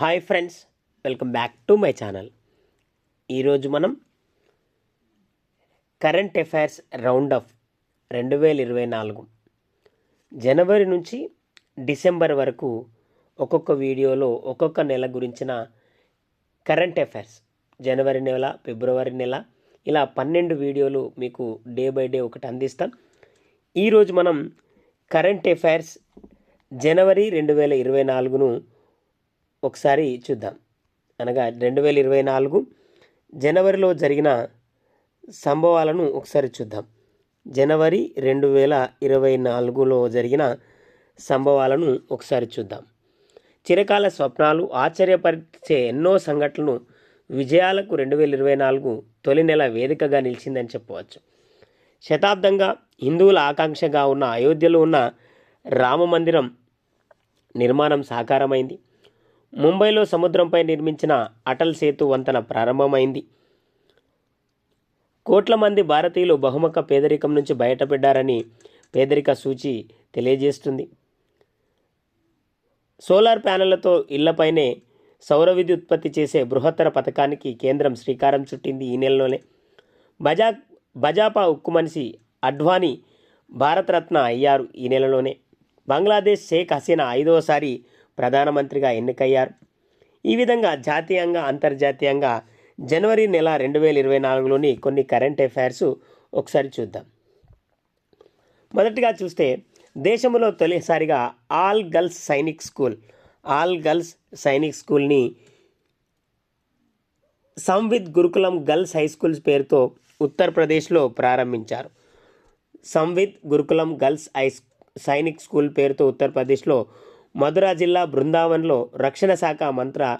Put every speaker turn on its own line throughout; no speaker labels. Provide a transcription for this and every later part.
Hi friends welcome back to my channel. ఈరోజు మనం current affairs round of రెండు వేల ఇరవై నాలుగు. జనవరి నుంచి డిసెంబర్ వరకు ఒక్కొక్క వీడియోలో ఒక్కొక్క నెల గురించిన కరెంట్ అఫైర్స్. జనవరి నెల ఫిబ్రవరి నెల ఇలా పన్నెండు వీడియోలు మీకు డే బై డే ఒకటి అందిస్తాం. ఈరోజు మనం కరెంట్ అఫైర్స్ జనవరి రెండు వేల ఇరవై నాలుగును ఒకసారి చూద్దాం. అనగా రెండు వేల ఇరవై నాలుగు జనవరిలో జరిగిన సంభవాలను ఒకసారి చూద్దాం. జనవరి రెండు వేల ఇరవై నాలుగులో జరిగిన సంభవాలను ఒకసారి చూద్దాం. చిరకాల స్వప్నాలు ఆశ్చర్యపరిచే ఎన్నో సంఘటనలు విజయాలకు రెండు వేల ఇరవై నాలుగు తొలి నెల వేదికగా నిలిచిందని చెప్పవచ్చు. శతాబ్దంగా హిందువుల ఆకాంక్షగా ఉన్న అయోధ్యలో ఉన్న రామ మందిరం నిర్మాణం సాకారమైంది. ముంబైలో సముద్రంపై నిర్మించిన అటల్ సేతు వంతెన ప్రారంభమైంది. కోట్ల మంది భారతీయులు బహుముఖ పేదరికం నుంచి బయటపడ్డారని పేదరిక సూచి తెలియజేస్తుంది. సోలార్ ప్యానెళ్ళతో ఇళ్ళపైనే సౌర విద్యుత్ ఉత్పత్తి చేసే బృహత్తర పథకానికి కేంద్రం శ్రీకారం చుట్టింది ఈ నెలలోనే. బజా బజాపా ఉక్కు మనిషి అడ్వానీ భారతరత్న అయ్యారు ఈ నెలలోనే. బంగ్లాదేశ్ షేక్ హసీనా ఐదవసారి ప్రధానమంత్రిగా ఎన్నికయ్యారు. ఈ విధంగా జాతీయంగా అంతర్జాతీయంగా జనవరి నెల రెండు వేల ఇరవై నాలుగులోని కొన్ని కరెంట్ అఫైర్స్ ఒకసారి చూద్దాం. మొదటిగా చూస్తే దేశంలో తొలిసారిగా all girls Sainik school all girls Sainik స్కూల్ని సంవిత్ గురుకులం గర్ల్స్ హై స్కూల్స్ పేరుతో ఉత్తరప్రదేశ్లో ప్రారంభించారు. సంవిత్ గురుకులం గర్ల్స్ హై సైనిక్ స్కూల్ పేరుతో ఉత్తరప్రదేశ్లో మధురా జిల్లా బృందావన్లో రక్షణ శాఖ మంత్ర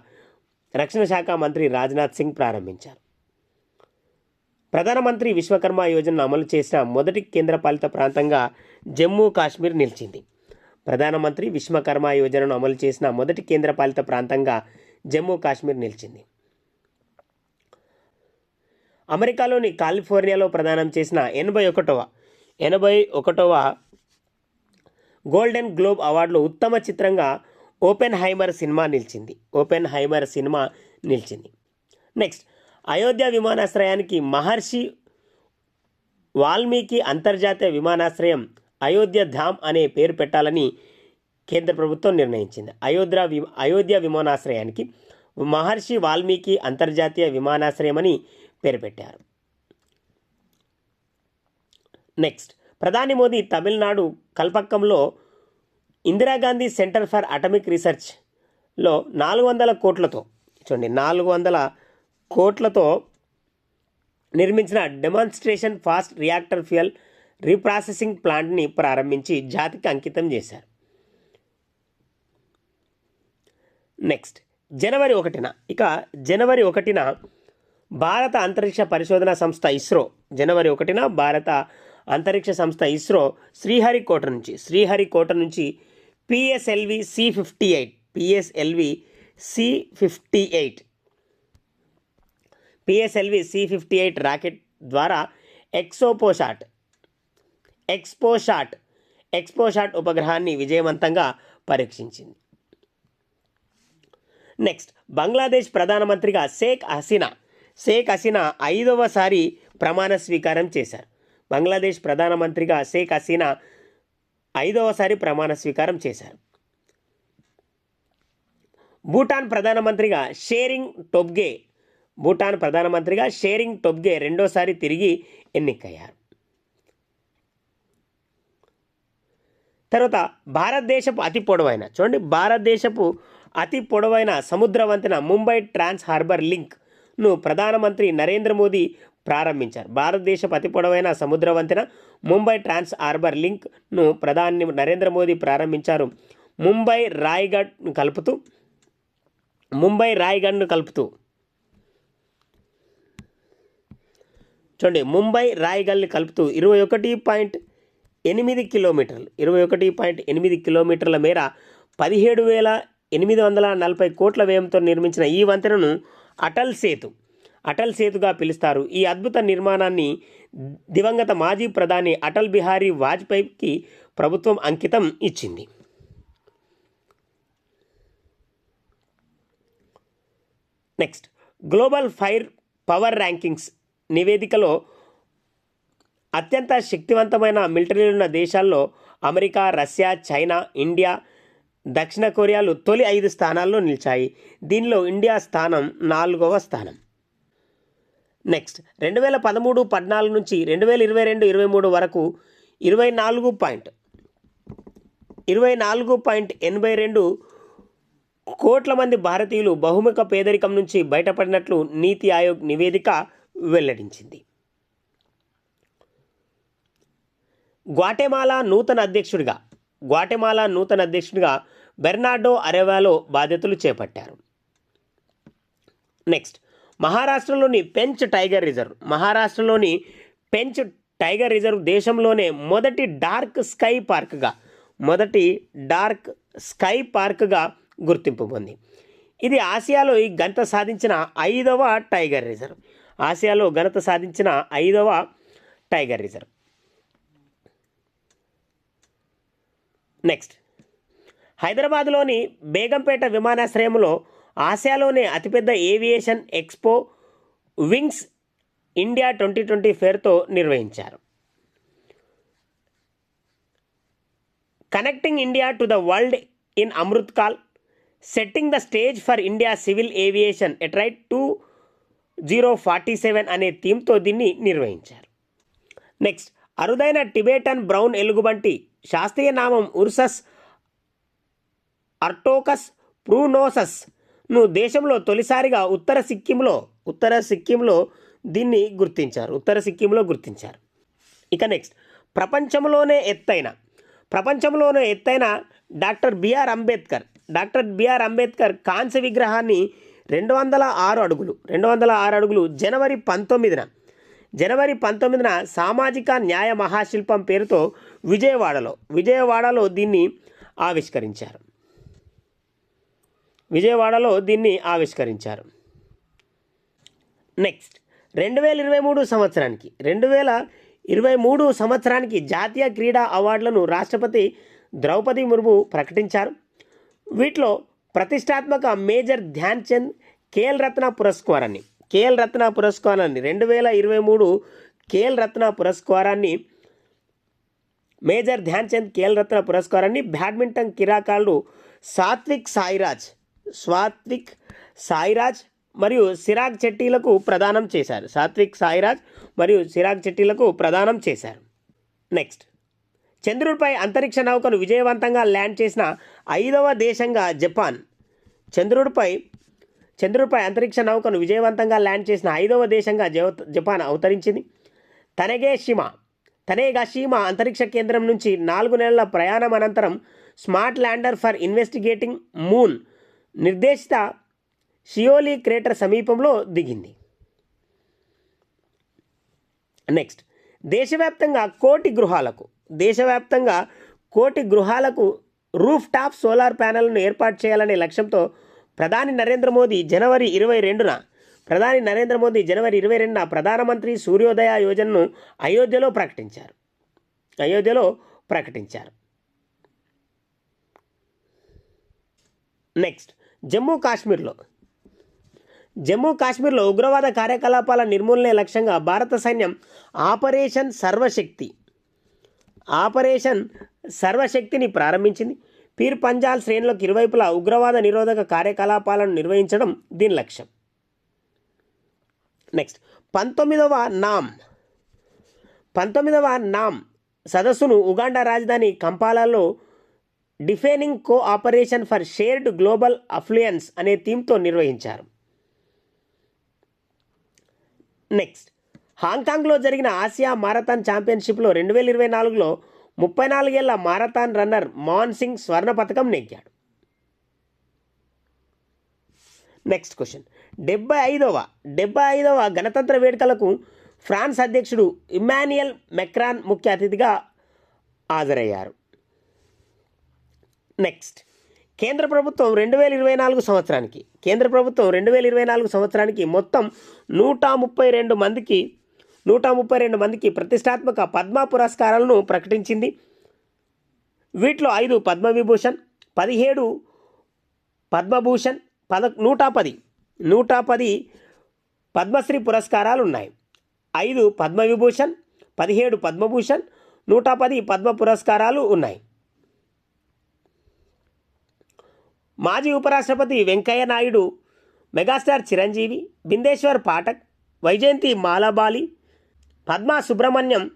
రక్షణ శాఖ మంత్రి రాజ్నాథ్ సింగ్ ప్రారంభించారు. ప్రధానమంత్రి విశ్వకర్మ యోజనను అమలు చేసిన మొదటి కేంద్రపాలిత ప్రాంతంగా జమ్మూ కాశ్మీర్ నిలిచింది. ప్రధానమంత్రి విశ్వకర్మ యోజనను అమలు చేసిన మొదటి కేంద్రపాలిత ప్రాంతంగా జమ్మూ కాశ్మీర్ నిలిచింది. అమెరికాలోని కాలిఫోర్నియాలో ప్రదానం చేసిన ఎనభై ఒకటవ ఎనభై ఒకటవ గోల్డెన్ గ్లోబ్ అవార్డులో ఉత్తమ చిత్రంగా ఓపెన్ హైమర్ సినిమా నిలిచింది. ఓపెన్ హైమర్ సినిమా నిలిచింది. నెక్స్ట్ అయోధ్య విమానాశ్రయానికి మహర్షి వాల్మీకి అంతర్జాతీయ విమానాశ్రయం అయోధ్య ధామ్ అనే పేరు పెట్టాలని కేంద్ర ప్రభుత్వం నిర్ణయించింది. అయోధ్య వి అయోధ్య విమానాశ్రయానికి మహర్షి వాల్మీకి అంతర్జాతీయ విమానాశ్రయం అని పేరు పెట్టారు. నెక్స్ట్ ప్రధాని మోదీ తమిళనాడు కల్పక్కంలో ఇందిరాగాంధీ సెంటర్ ఫర్ అటమిక్ రీసెర్చ్లో నాలుగు వందల కోట్లతో చూడండి నాలుగు వందల కోట్లతో నిర్మించిన demonstration fast reactor fuel reprocessing ప్లాంట్ని ప్రారంభించి జాతికి అంకితం చేశారు. నెక్స్ట్ జనవరి ఒకటిన ఇక జనవరి ఒకటిన భారత అంతరిక్ష పరిశోధన సంస్థ ఇస్రో జనవరి ఒకటిన భారత అంతరిక్ష సంస్థ ఇస్రో శ్రీహరికోట నుంచి శ్రీహరికోట నుంచి PSLV C fifty eight PSLV C fifty eight PSLV C fifty eight rocket ద్వారా ఎక్సోపోషాట్ ఎక్స్పోషాట్ ఎక్స్పోషాట్ ఉపగ్రహాన్ని విజయవంతంగా పరీక్షించింది. నెక్స్ట్ బంగ్లాదేశ్ ప్రధానమంత్రిగా షేక్ హసీనా షేక్ హసీనా ఐదవసారి ప్రమాణ స్వీకారం చేశారు. బంగ్లాదేశ్ ప్రధానమంత్రిగా షేక్ హసీనా ఐదవసారి ప్రమాణ స్వీకారం చేశారు. భూటాన్ ప్రధానమంత్రిగా షేరింగ్ టొబ్గే భూటాన్ ప్రధానమంత్రిగా షేరింగ్ టొబ్గే రెండోసారి తిరిగి ఎన్నికయ్యారు. తర్వాత భారతదేశపు అతి పొడవైన చూడండి భారతదేశపు అతి పొడవైన సముద్ర వంతెన ముంబై ట్రాన్స్ హార్బర్ లింక్ను ప్రధానమంత్రి నరేంద్ర మోదీ ప్రారంభించారు. భారతదేశ అతి పొడవైన సముద్ర వంతెన ముంబై ట్రాన్స్ హార్బర్ లింక్ను ప్రధాని నరేంద్ర మోదీ ప్రారంభించారు. ముంబై రాయ్గఢ్ను కలుపుతూ ముంబై రాయ్గఢ్ను కలుపుతూ. చూడండి ముంబై రాయ్గఢ్ని కలుపుతూ ఇరవై ఒకటి పాయింట్ ఎనిమిది కిలోమీటర్లు ఇరవై ఒకటి పాయింట్ ఎనిమిది కిలోమీటర్ల మేర పదిహేడు వేల ఎనిమిది వందల నలభై కోట్ల వ్యయంతో నిర్మించిన ఈ వంతెనను అటల్ సేతు అటల్ సేతుగా పిలుస్తారు. ఈ అద్భుత నిర్మాణాన్ని దివంగత మాజీ ప్రధాని అటల్ బిహారీ వాజ్పేయికి ప్రభుత్వం అంకితం ఇచ్చింది. Next global fire power rankings నివేదికలో అత్యంత శక్తివంతమైన మిలిటరీలు ఉన్న దేశాల్లో అమెరికా రష్యా చైనా ఇండియా దక్షిణ కొరియాలు తొలి ఐదు స్థానాల్లో నిలిచాయి. దీనిలో ఇండియా స్థానం నాలుగవ స్థానం. నెక్స్ట్ రెండు వేల పదమూడు పద్నాలుగు నుంచి రెండు వేల ఇరవై రెండు ఇరవై మూడు వరకు ఇరవై నాలుగు పాయింట్ ఇరవై నాలుగు పాయింట్ ఎనభై రెండు కోట్ల మంది భారతీయులు బహుముఖ పేదరికం నుంచి బయటపడినట్లు నీతి ఆయోగ్ నివేదిక వెల్లడించింది. గ్వాటెమాలా నూతన అధ్యక్షుడిగా గ్వాటెమాలా నూతన అధ్యక్షుడిగా బెర్నార్డో అరెవాలో బాధ్యతలు చేపట్టారు. నెక్స్ట్ మహారాష్ట్రలోని పెంచ్ టైగర్ రిజర్వ్. మహారాష్ట్రలోని పెంచ్ టైగర్ రిజర్వ్ దేశంలోనే మొదటి డార్క్ స్కై పార్క్గా మొదటి డార్క్ స్కై పార్క్గా గుర్తింపు పొంది. ఇది ఆసియాలో ఈ ఘనత సాధించిన ఐదవ టైగర్ రిజర్వ్. ఆసియాలో ఘనత సాధించిన ఐదవ టైగర్ రిజర్వ్. నెక్స్ట్. హైదరాబాద్లోని బేగంపేట విమానాశ్రయంలో ఆసియాలోనే అతిపెద్ద aviation expo wings India twenty twenty ఫేర్తో నిర్వహించారు. Connecting India to the world in Amrit Kaal setting the stage for India civil aviation at rate two zero forty seven అనే థీమ్తో దీన్ని నిర్వహించారు. నెక్స్ట్ అరుదైన టిబేటన్ బ్రౌన్ ఎలుగుబంటి శాస్త్రీయ నామం ఉర్సస్ అర్టోకస్ ప్రూనోసస్ నువ్వు దేశంలో తొలిసారిగా ఉత్తర సిక్కింలో ఉత్తర సిక్కింలో దీన్ని గుర్తించారు. ఉత్తర సిక్కింలో గుర్తించారు. ఇక నెక్స్ట్ ప్రపంచంలోనే ఎత్తైన ప్రపంచంలోనే ఎత్తైన doctor BR Ambedkar doctor BR Ambedkar కాంస్య విగ్రహాన్ని రెండు వందల ఆరు అడుగులు రెండు వందల ఆరు అడుగులు జనవరి పంతొమ్మిదిన జనవరి పంతొమ్మిదిన సామాజిక న్యాయ మహాశిల్పం పేరుతో విజయవాడలో విజయవాడలో దీన్ని ఆవిష్కరించారు. విజయవాడలో దీన్ని ఆవిష్కరించారు. నెక్స్ట్ రెండు వేల ఇరవై మూడు సంవత్సరానికి రెండు వేల ఇరవై మూడు సంవత్సరానికి జాతీయ క్రీడా అవార్డులను రాష్ట్రపతి ద్రౌపది ముర్ము ప్రకటించారు. వీటిలో ప్రతిష్టాత్మక మేజర్ ధ్యాన్ చంద్ కేఎల్ రత్న పురస్కారాన్ని కేఎల్ రత్న పురస్కారాన్ని రెండు వేల ఇరవై మూడు కేఎల్ రత్న పురస్కారాన్ని మేజర్ ధ్యాన్ చంద్ కేఎల్ రత్న పురస్కారాన్ని బ్యాడ్మింటన్ కిరాకారుడు సాత్విక్ సాయిరాజ్ సాత్విక్ సాయిరాజ్ మరియు సిరాగ్ చెట్టీలకు ప్రదానం చేశారు. సాత్విక్ సాయిరాజ్ మరియు సిరాగ్ చెట్టీలకు ప్రదానం చేశారు. నెక్స్ట్. చంద్రుడిపై అంతరిక్ష నౌకను విజయవంతంగా ల్యాండ్ చేసిన ఐదవ దేశంగా జపాన్. చంద్రుడిపై చంద్రుడిపై అంతరిక్ష నౌకను విజయవంతంగా ల్యాండ్ చేసిన ఐదవ దేశంగా జపాన్ అవతరించింది. తనగే షిమా. తనేగాషీమా అంతరిక్ష కేంద్రం నుంచి నాలుగు నెలల ప్రయాణం అనంతరం smart lander for investigating moon నిర్దేశిత షియోలి క్రేటర్ సమీపంలో దిగింది. నెక్స్ట్ దేశవ్యాప్తంగా కోటి గృహాలకు దేశవ్యాప్తంగా కోటి గృహాలకు రూఫ్ టాప్ సోలార్ ప్యానెల్ను ఏర్పాటు చేయాలనే లక్ష్యంతో ప్రధాని నరేంద్ర మోదీ జనవరి ఇరవై రెండున ప్రధాని నరేంద్ర మోదీ జనవరి ఇరవై రెండున ప్రధానమంత్రి సూర్యోదయ యోజనను అయోధ్యలో ప్రకటించారు. అయోధ్యలో ప్రకటించారు. నెక్స్ట్ జమ్మూ కాశ్మీర్లో. జమ్మూ కాశ్మీర్లో ఉగ్రవాద కార్యకలాపాల నిర్మూలనే లక్ష్యంగా భారత సైన్యం ఆపరేషన్ సర్వశక్తి ఆపరేషన్ సర్వశక్తిని ప్రారంభించింది. పీర్ పంజాల్ శ్రేణులకు ఇరువైపులా ఉగ్రవాద నిరోధక కార్యకలాపాలను నిర్వహించడం దీని లక్ష్యం. నెక్స్ట్ పంతొమ్మిదవ నామ్. పంతొమ్మిదవ నామ్ సదస్సును ఉగాండా రాజధాని కంపాలాలో defining cooperation for shared global affluence అనే థీమ్తో నిర్వహించారు. నెక్స్ట్ హాంకాంగ్లో జరిగిన ఆసియా మారథాన్ ఛాంపియన్షిప్లో రెండు వేల ఇరవై నాలుగులో ముప్పై నాలుగేళ్ళ మారథాన్ రన్నర్ మోహన్ సింగ్ స్వర్ణ పథకం నెగ్గాడు. నెక్స్ట్ క్వశ్చన్ డెబ్బై ఐదవ డెబ్బై ఐదవ గణతంత్ర వేడుకలకు ఫ్రాన్స్ అధ్యక్షుడు ఇమాన్యుయల్ మెక్రాన్ ముఖ్య అతిథిగా హాజరయ్యారు. నెక్స్ట్ కేంద్ర ప్రభుత్వం రెండు వేల ఇరవై నాలుగు సంవత్సరానికి కేంద్ర ప్రభుత్వం రెండు వేల ఇరవై నాలుగు సంవత్సరానికి మొత్తం నూట ముప్పై రెండు మందికి నూట ముప్పై రెండు మందికి ప్రతిష్టాత్మక పద్మ పురస్కారాలను ప్రకటించింది. వీటిలో ఐదు పద్మవిభూషణ్ పదిహేడు పద్మభూషణ్ పద నూట పది నూట పది పద్మశ్రీ పురస్కారాలు ఉన్నాయి ఐదు పద్మవిభూషణ్ పదిహేడు పద్మభూషణ్ నూట పది పద్మ పురస్కారాలు ఉన్నాయి. మాజీ ఉపరాష్ట్రపతి వెంకయ్య నాయుడు మెగాస్టార్ చిరంజీవి బిందేశ్వర్ పాఠక్ వైజయంతి మాలాబాలి పద్మా సుబ్రహ్మణ్యం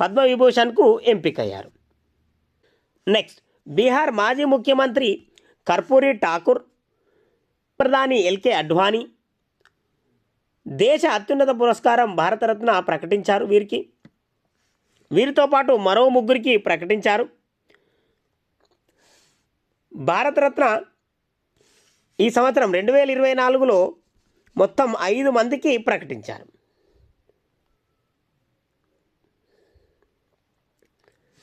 పద్మవిభూషణ్కు ఎంపికయ్యారు. నెక్స్ట్ బీహార్ మాజీ ముఖ్యమంత్రి కర్పూరి ఠాకూర్ ప్రధాని ఎల్కే అడ్వాణి దేశ అత్యున్నత పురస్కారం భారతరత్న ప్రకటించారు వీరికి. వీరితో పాటు మరో ముగ్గురికి ప్రకటించారు. భారతరత్న ఈ సంవత్సరం రెండు వేల ఇరవై నాలుగులో మొత్తం ఐదు మందికి ప్రకటించారు.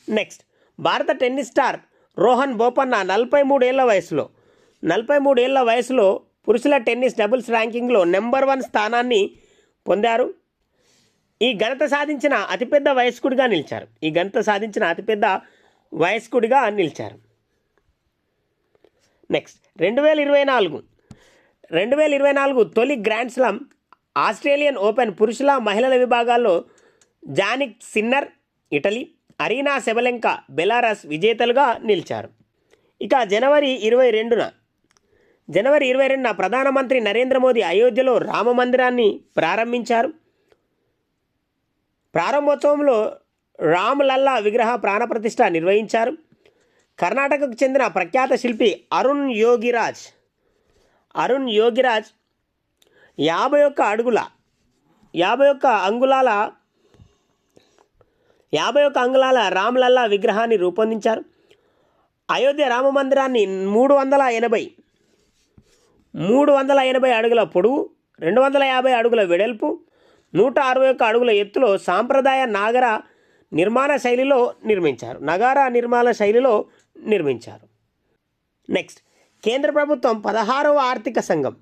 నెక్స్ట్ భారత టెన్నిస్ స్టార్ రోహన్ బోపన్న నలభై మూడేళ్ళ వయసులో నలభై మూడేళ్ళ వయసులో పురుషుల టెన్నిస్ డబుల్స్ ర్యాంకింగ్లో నెంబర్ వన్ స్థానాన్ని పొందారు. ఈ ఘనత సాధించిన అతిపెద్ద వయస్కుడిగా నిలిచారు. ఈ ఘనత సాధించిన అతిపెద్ద వయస్కుడిగా నిలిచారు. నెక్స్ట్ రెండు వేల ఇరవై నాలుగు. రెండు వేల ఇరవై నాలుగు తొలి గ్రాండ్ స్లామ్ ఆస్ట్రేలియన్ ఓపెన్ పురుషుల మహిళల విభాగాల్లో Jannik Sinner Italy Aryna Sabalenka Belarus విజేతలుగా నిలిచారు. ఇక జనవరి ఇరవై రెండున. జనవరి ఇరవై రెండున ప్రధానమంత్రి నరేంద్ర మోదీ అయోధ్యలో రామ మందిరాన్ని ప్రారంభించారు. ప్రారంభోత్సవంలో రామ్ లల్లా విగ్రహ ప్రాణప్రతిష్ఠ నిర్వహించారు. కర్ణాటకకు చెందిన ప్రఖ్యాత శిల్పి అరుణ్ యోగిరాజ్. అరుణ్ యోగిరాజ్ యాభై ఒక్క అడుగుల యాభై ఒక్క అంగుళాల యాభై ఒక్క అంగుళాల రామ్లల్లా విగ్రహాన్ని రూపొందించారు. అయోధ్య రామ మందిరాన్ని మూడు వందల ఎనభై మూడు వందల ఎనభై అడుగుల పొడవు రెండు వందల యాభై అడుగుల వెడల్పు నూట అరవై ఒక్క అడుగుల ఎత్తులో సాంప్రదాయ నాగర నిర్మాణ శైలిలో నిర్మించారు. నగార నిర్మాణ శైలిలో నిర్మించారు. నెక్స్ట్ కేంద్ర ప్రభుత్వం పదహారవ ఆర్థిక సంఘం.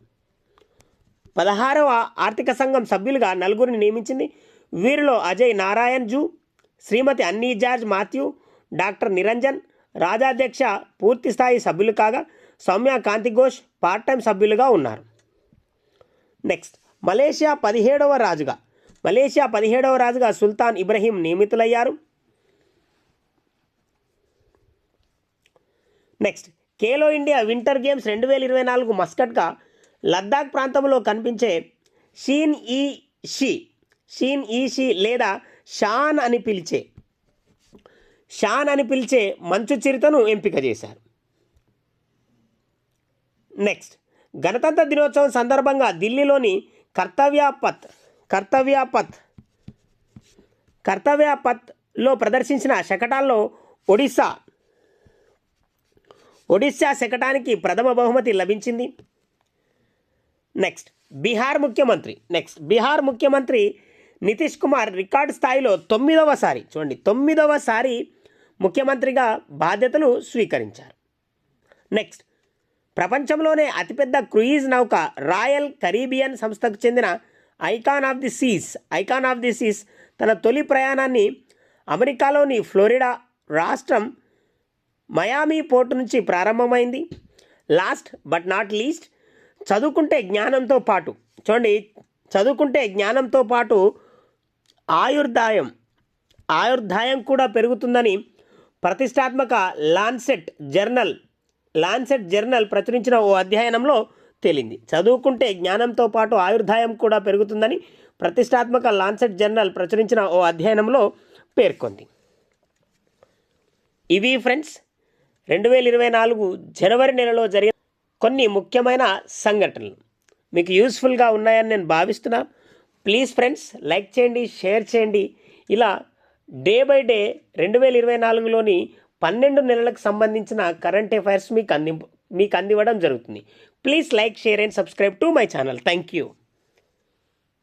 పదహారవ ఆర్థిక సంఘం సభ్యులుగా నలుగురిని నియమించింది వీరిలో అజయ్ నారాయణ్ జూ శ్రీమతి అన్నీ జార్జ్ మాథ్యూ డాక్టర్ నిరంజన్ రాజాధ్యక్ష పూర్తిస్థాయి సభ్యులు కాగా సౌమ్య కాంతి ఘోష్ పార్ట్ టైం సభ్యులుగా ఉన్నారు. నెక్స్ట్ మలేషియా పదిహేడవ రాజుగా. మలేషియా పదిహేడవ రాజుగా సుల్తాన్ ఇబ్రహీం నియమితులయ్యారు. Next Khelo India winter games రెండు వేల ఇరవై నాలుగు మస్కట్గా లద్దాఖ్ ప్రాంతంలో కనిపించే షీన్ ఈ షీ షీన్ ఈ షీ లేదా షాన్ అని పిలిచే షాన్ అని పిలిచే మంచు చిరుతను ఎంపిక చేశారు. నెక్స్ట్ గణతంత్ర దినోత్సవం సందర్భంగా ఢిల్లీలోని కర్తవ్యాపత్ కర్తవ్యాపత్ కర్తవ్యాపత్లో ప్రదర్శించిన శకటాల్లో ఒడిస్సా ఒడిశా శకటానికి ప్రథమ బహుమతి లభించింది. నెక్స్ట్ బీహార్ ముఖ్యమంత్రి. నెక్స్ట్ బీహార్ ముఖ్యమంత్రి నితీష్ కుమార్ రికార్డు స్థాయిలో తొమ్మిదవసారి చూడండి తొమ్మిదవసారి ముఖ్యమంత్రిగా బాధ్యతలు స్వీకరించారు. నెక్స్ట్ ప్రపంచంలోనే అతిపెద్ద క్రూయిజ్ నౌక రాయల్ కరీబియన్ సంస్థకు చెందిన Icon of the Seas Icon of the Seas తన తొలి ప్రయాణాన్ని అమెరికాలోని ఫ్లోరిడా రాష్ట్రం మయామి పోర్టు నుంచి ప్రారంభమైంది. లాస్ట్ బట్ నాట్ లీస్ట్ చదువుకుంటే జ్ఞానంతో పాటు చూడండి చదువుకుంటే జ్ఞానంతో పాటు ఆయుర్దాయం ఆయుర్దాయం కూడా పెరుగుతుందని ప్రతిష్టాత్మక లాన్సెట్ జర్నల్ లాన్సెట్ జర్నల్ ప్రచురించిన ఓ అధ్యయనంలో తేలింది. చదువుకుంటే జ్ఞానంతో పాటు ఆయుర్దాయం కూడా పెరుగుతుందని ప్రతిష్టాత్మక లాన్సెట్ జర్నల్ ప్రచురించిన ఓ అధ్యయనంలో పేర్కొంది. ఇవి ఫ్రెండ్స్ రెండు వేల ఇరవై నాలుగు జనవరి నెలలో జరిగిన కొన్ని ముఖ్యమైన సంఘటనలు. మీకు యూస్ఫుల్గా ఉన్నాయని నేను భావిస్తున్నాను ప్లీజ్ ఫ్రెండ్స్ లైక్ చేయండి షేర్ చేయండి. ఇలా డే బై డే రెండు వేల ఇరవై నాలుగులోని పన్నెండు నెలలకు సంబంధించిన కరెంట్ అఫైర్స్ మీకు అంది మీకు అందివ్వడం జరుగుతుంది. Please like share and subscribe to my channel. Thank you.